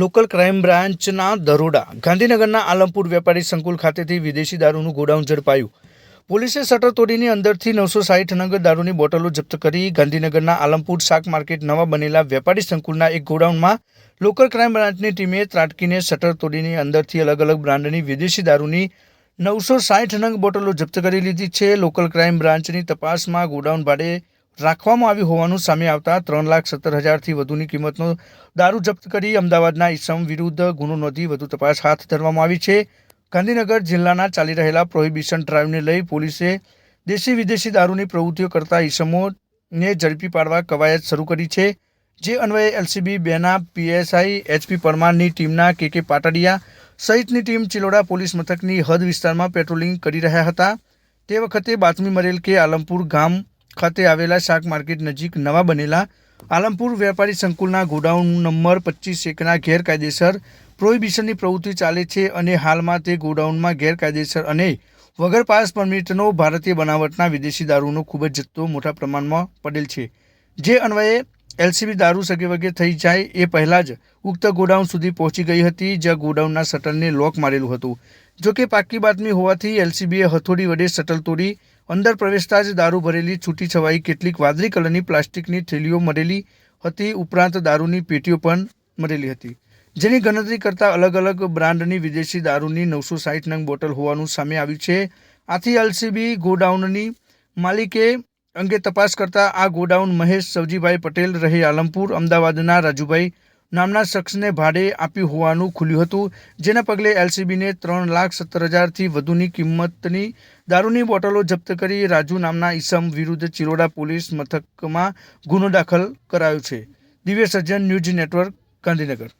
Local crime બ્રાન્ચના દરોડા. ગાંધીનગરના આલમપુર વેપારી સંકુલ ખાતેથી વિદેશી દારૂનું ગોડાઉન ઝડપાયું. પોલીસે શટર તોડીની અંદરથી નવસો સાહીઠ નંગ દારૂની બોટલો જપ્ત કરી ગાંધીનગરના આલમપુર શાક માર્કેટ નવા બનેલા વેપારી સંકુલના એક ગોડાઉનમાં લોકલ ક્રાઇમ બ્રાન્ચની ટીમે ત્રાટકીને શટર તોડીની અંદરથી અલગ અલગ બ્રાન્ડની વિદેશી દારૂની નવસો સાઠ નંગ બોટલો જપ્ત કરી લીધી છે. લોકલ ક્રાઇમ બ્રાન્ચની તપાસમાં ગોડાઉન ભાડે રાખવામાં આવી હોવાનું સામે આવતા ત્રણ લાખ સત્તર હજારથી વધુની કિંમતનો દારૂ જપ્ત કરી અમદાવાદના ઈસમ વિરુદ્ધ ગુનો નોંધી વધુ તપાસ હાથ ધરવામાં આવી છે. ગાંધીનગર જિલ્લાના ચાલી રહેલા પ્રોહિબિશન ડ્રાઈવને લઈ પોલીસે દેશી વિદેશી દારૂની પ્રવૃત્તિઓ કરતા ઈસમોને ઝડપી પાડવા કવાયત શરૂ કરી છે. જે અન્વયે એલસીબી બેના પીએસઆઈ એચપી પરમારની ટીમના કે કે પાટડિયા સહિતની ટીમ ચિલોડા પોલીસ મથકની હદ વિસ્તારમાં પેટ્રોલિંગ કરી રહ્યા હતા. તે વખતે બાતમી મળેલ કે આલમપુર ગામ ખાતે આવેલા શાક માર્કેટ નજીક નવા બનેલા આલમપુર વેપારી સંકુલના ગોડાઉન નંબર પચીસ એકના ગેરકાયદેસર પ્રોહિબિશનની પ્રવૃત્તિ ચાલે છે અને હાલમાં તે ગોડાઉનમાં ગેરકાયદેસર અને વગર પાસ પરમિટનો ભારતીય બનાવટના વિદેશી દારૂનો ખૂબ જ જથ્થો મોટા પ્રમાણમાં પડેલ છે. જે અન્વયે એલસીબી દારૂ સગે વગે થઈ જાય એ પહેલાં જ ઉક્ત ગોડાઉન સુધી પહોંચી ગઈ હતી, જ્યાં ગોડાઉનના શટલને લોક મારેલું હતું. જોકે પાકી બાતમી હોવાથી એલસીબીએ હથોડી વડે શટલ તોડી અંદર પ્રવેશતા જ દારૂ ભરેલી છૂટી છવાઈ કેટલીક વાદળી કલરની પ્લાસ્ટિકની થેલીઓ મળેલી હતી. ઉપરાંત દારૂની પેટીઓ પણ મળેલી હતી. જેની ગણતરી કરતાં અલગ અલગ બ્રાન્ડની વિદેશી દારૂની નવસો સાઠ નંગ બોટલ હોવાનું સામે આવ્યું છે. આથી એલસીબી ગોડાઉનની માલિકે અંગે તપાસ કરતા આ ગોડાઉન મહેશ સવજીભાઈ પટેલ રહે આલમપુર, અમદાવાદના રાજુભાઈ નામના શખ્સને ભાડે આપ્યું હોવાનું ખુલ્યું હતું, જેના પગલે એલસીબીને ત્રણ લાખ સત્તર હજારથી વધુની કિંમતની દારૂની બોટલો જપ્ત કરી રાજુ નામના ઈસમ વિરુદ્ધ ચિરોડા પોલીસ મથકમાં ગુનો દાખલ કરાયો છે. દિવ્ય સર્જન ન્યૂઝ નેટવર્ક ગાંધીનગર.